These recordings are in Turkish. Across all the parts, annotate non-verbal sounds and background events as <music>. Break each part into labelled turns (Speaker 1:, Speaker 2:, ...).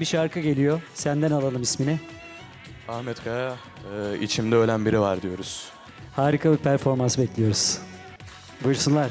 Speaker 1: bir şarkı geliyor. Senden alalım ismini.
Speaker 2: Ahmet Kaya, e, içimde ölen biri var diyoruz.
Speaker 1: Harika bir performans bekliyoruz. Buyursunlar.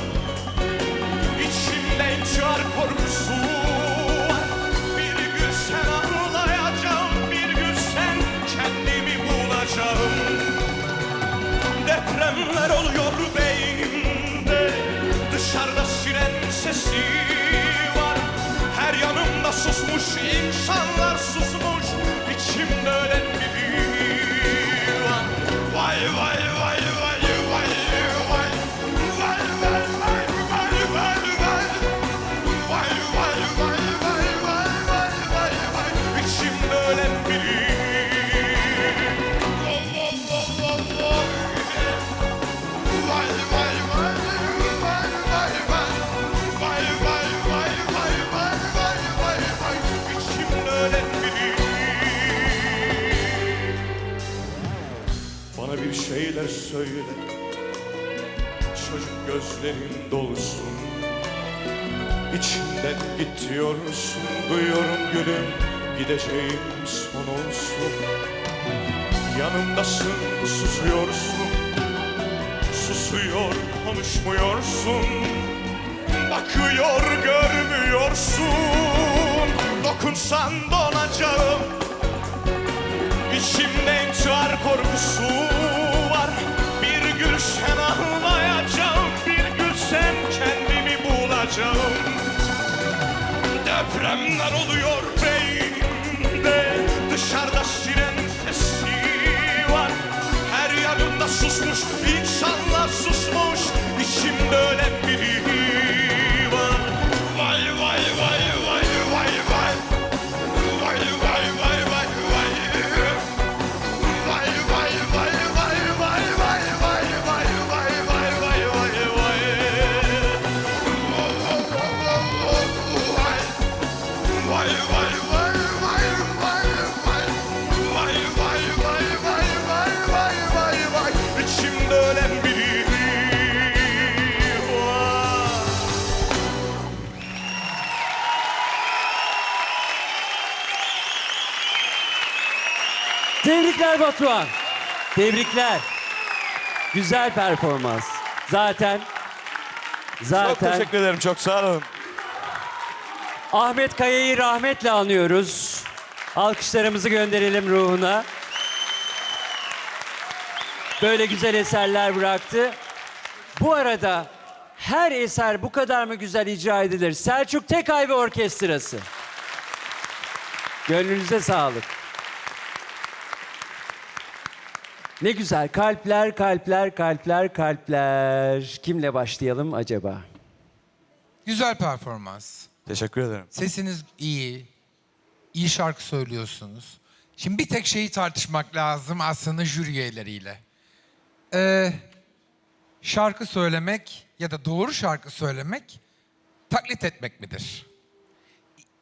Speaker 2: dışarıda siren sesi var. Her yanımda susmuş insanlar susmuş, içimde ölen biri şeyler söyle. Çocuk gözlerin dolusun İçimden git diyorsun Duyuyorum gülüm Gideceğim son olsun. Yanımdasın susuyorsun. Susuyor konuşmuyorsun. Bakıyor görmüyorsun. Dokunsan donacağım. İçimde intihar korkusu Depremler oluyor beynimde Dışarıda siren sesi var. Her yanımda susmuş insanlar susmuş. İçimde ölen biri
Speaker 1: Tebrikler Batuhan. Tebrikler. Güzel performans. Zaten
Speaker 2: Çok
Speaker 1: zaten
Speaker 2: teşekkür ederim çok sağ olun.
Speaker 1: Ahmet Kaya'yı rahmetle anıyoruz. Alkışlarımızı gönderelim ruhuna. Böyle güzel eserler bıraktı. Bu arada her eser bu kadar mı güzel icra edilir? Selçuk Tekay ve Orkestrası. Gönlünüze sağlık. Ne güzel. Kalpler, kalpler, kalpler, kalpler. Kimle başlayalım acaba?
Speaker 3: Güzel performans.
Speaker 2: Teşekkür ederim.
Speaker 3: Sesiniz iyi. İyi şarkı söylüyorsunuz. Şimdi bir tek şeyi tartışmak lazım aslında jüri üyeleriyle. Ee, şarkı söylemek ya da doğru şarkı söylemek taklit etmek midir?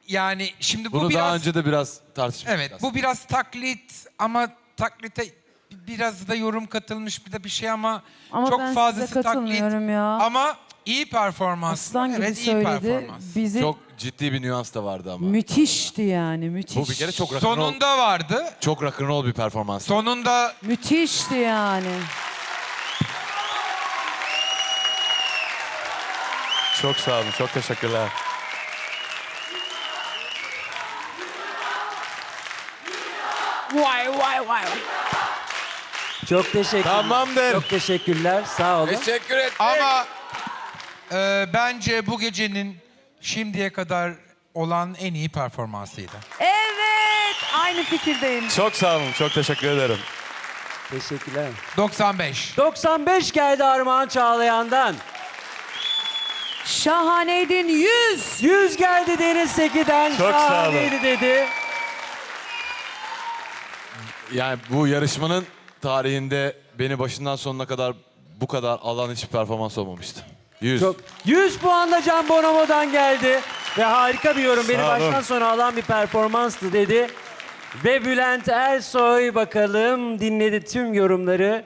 Speaker 3: Yani şimdi bu
Speaker 4: Bunu
Speaker 3: biraz...
Speaker 4: daha önce de biraz tartışmıştık
Speaker 3: Evet,
Speaker 4: aslında.
Speaker 3: bu biraz taklit ama taklite biraz da yorum katılmış bir de bir şey ama,
Speaker 5: Ama
Speaker 3: çok
Speaker 5: ben
Speaker 3: fazlası
Speaker 5: size katılmıyorum
Speaker 3: taklit.
Speaker 5: ya.
Speaker 3: Ama iyi performans.
Speaker 5: Aslan gibi
Speaker 3: evet, iyi
Speaker 5: söyledi.
Speaker 3: performans.
Speaker 5: Bizi
Speaker 4: Çok ciddi bir nüans da vardı ama.
Speaker 5: müthişti yani müthiş.
Speaker 4: Bu bir kere çok rock'n'roll,
Speaker 3: Sonunda vardı.
Speaker 4: çok rock'n'roll bir performans.
Speaker 3: Sonunda
Speaker 5: Müthişti yani.
Speaker 4: Çok sağ olun. Çok teşekkürler.
Speaker 5: Vay vay vay.
Speaker 1: Çok teşekkürler.
Speaker 4: Tamamdır.
Speaker 1: Çok teşekkürler. Sağ olun.
Speaker 4: Teşekkür ederim.
Speaker 3: Ama e, bence bu gecenin şimdiye kadar olan en iyi performansıydı.
Speaker 5: Evet. Aynı fikirdeyim.
Speaker 4: Çok sağ olun. Çok teşekkür ederim.
Speaker 1: Teşekkürler.
Speaker 3: 95.
Speaker 1: 95 geldi Armağan Çağlayan'dan.
Speaker 5: Şahaneydin 100.
Speaker 1: 100 geldi Deniz Seki'den.
Speaker 4: Çok sağ olun.
Speaker 1: Şahaneydi dedi.
Speaker 4: Yani bu yarışmanın tarihinde beni başından sonuna kadar bu kadar alan hiçbir performans olmamıştı. 100.
Speaker 1: Çok 100 puan da Can Bonomo'dan geldi. Ve harika bir yorum. Beni
Speaker 4: Sağ olun.
Speaker 1: baştan sona alan bir performanstı dedi. Ve Bülent Ersoy bakalım dinledi tüm yorumları.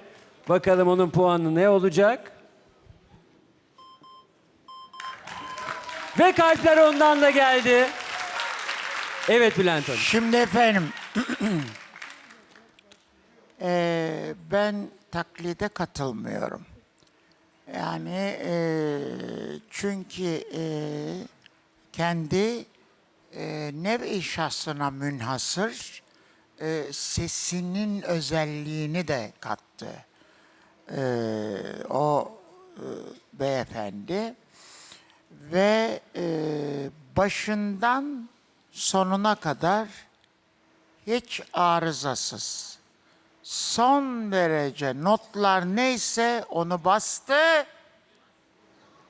Speaker 1: Bakalım onun puanı ne olacak? Ve kalpler ondan da geldi. Evet Bülent Hanım.
Speaker 6: Şimdi efendim, <clears throat> eee, ben taklide katılmıyorum. Yani eee, çünkü eee, kendi eee nev-i şahsına münhasır eee, sesinin özelliğini de kattı. Eee, o eee, beyefendi ve eee, başından sonuna kadar hiç arızasız. Son derece notlar neyse onu bastı.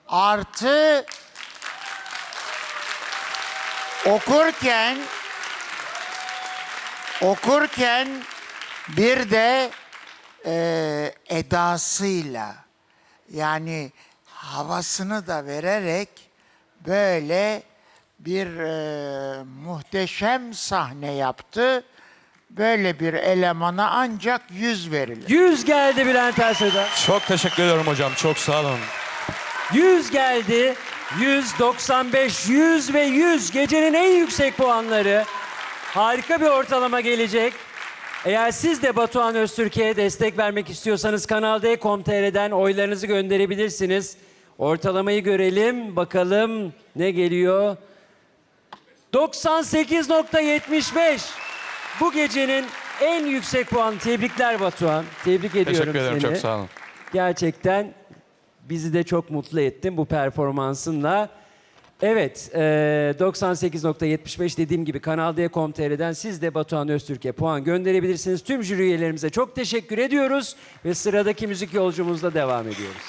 Speaker 6: Artı okurken okurken bir de eee, edasıyla yani havasını da vererek böyle bir eee, muhteşem sahne yaptı. Böyle bir elemana ancak yüz verilir.
Speaker 1: 100 geldi Bülent Ersoy'dan.
Speaker 4: Çok teşekkür ediyorum hocam. Çok sağ olun.
Speaker 1: 100 geldi. 100, 95, 100 ve 100 gecenin en yüksek puanları. Harika bir ortalama gelecek. Eğer siz de Batuhan Öztürk'e destek vermek istiyorsanız Kanal D.com.tr'den oylarınızı gönderebilirsiniz. Ortalamayı görelim. Bakalım ne geliyor. 98.75. Bu gecenin en yüksek puan. Tebrikler Batuhan. Tebrik ediyorum
Speaker 4: Teşekkür ederim.
Speaker 1: seni.
Speaker 4: Çok sağ olun.
Speaker 1: Gerçekten bizi de çok mutlu ettin bu performansınla. Evet, e, 98.75 dediğim gibi Kanal D.com.tr'den siz de Batuhan Öztürk'e puan gönderebilirsiniz. Tüm jüri üyelerimize çok teşekkür ediyoruz ve sıradaki müzik yolcumuzla devam ediyoruz.